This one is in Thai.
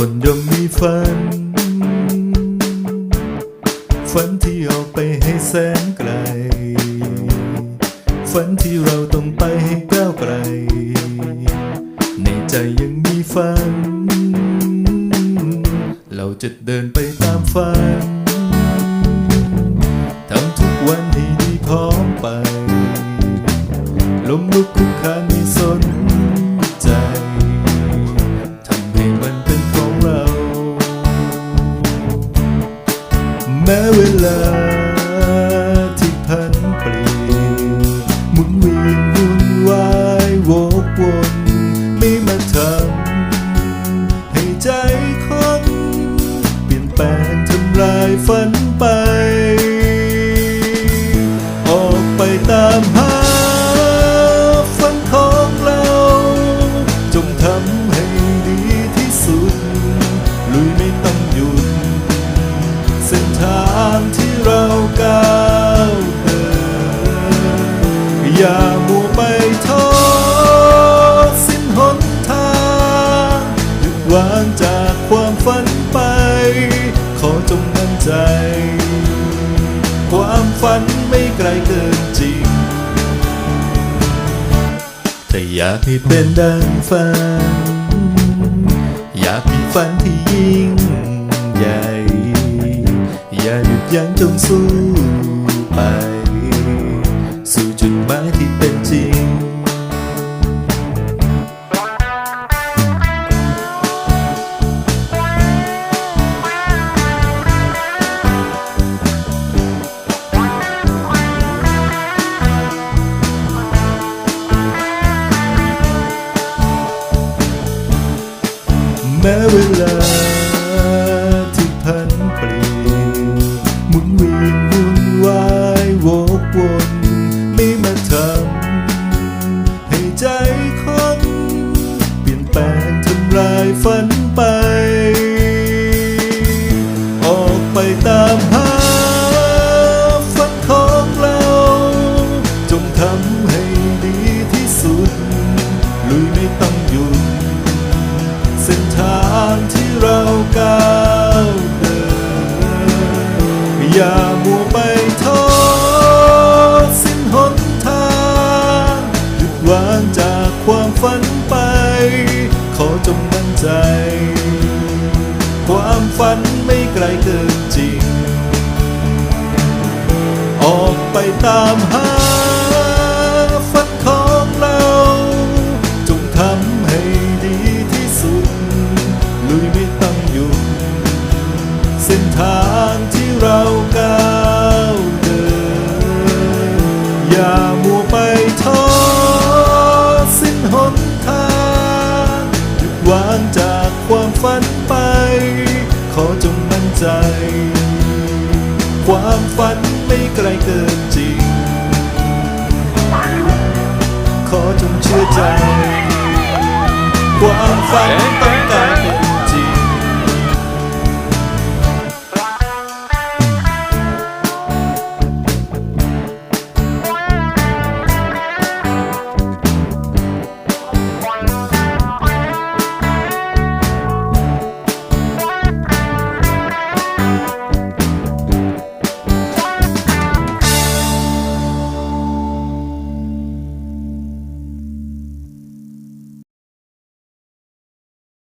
คนย่อมมีฝัน ฝันที่ออกไปให้แสนไกล ฝันที่เราต้องไปให้ก้าวไกล ในใจยังมีฝัน เราจะเดินไปตามฝัน ทำทุกวันให้ดีพร้อมไป ล้มลุกคุกคาน แม้ากความฝันไป ขอจงมั่นใจ ความฝันไม่ไกลเกินจริง แต่อยากให้เป็นดังฝัน อยากมีฝันที่ยิ่งใหญ่ อย่าหยุดยั้งจงสู้ไป แไป ขอจงมั่นใจ ความฝันไม่ไกลเกินจริง ออกไปตามหาฝันของเรา จงทำให้ดีที่สุด ลุยไม่ต้องหยุดเส้นทางที่เราก้าวเดิน อย่ามัวไปท้อ ใจ ความฝันไม่ไกลเกินจริง ขอจงเชื่อใจ ความฝันต้องการ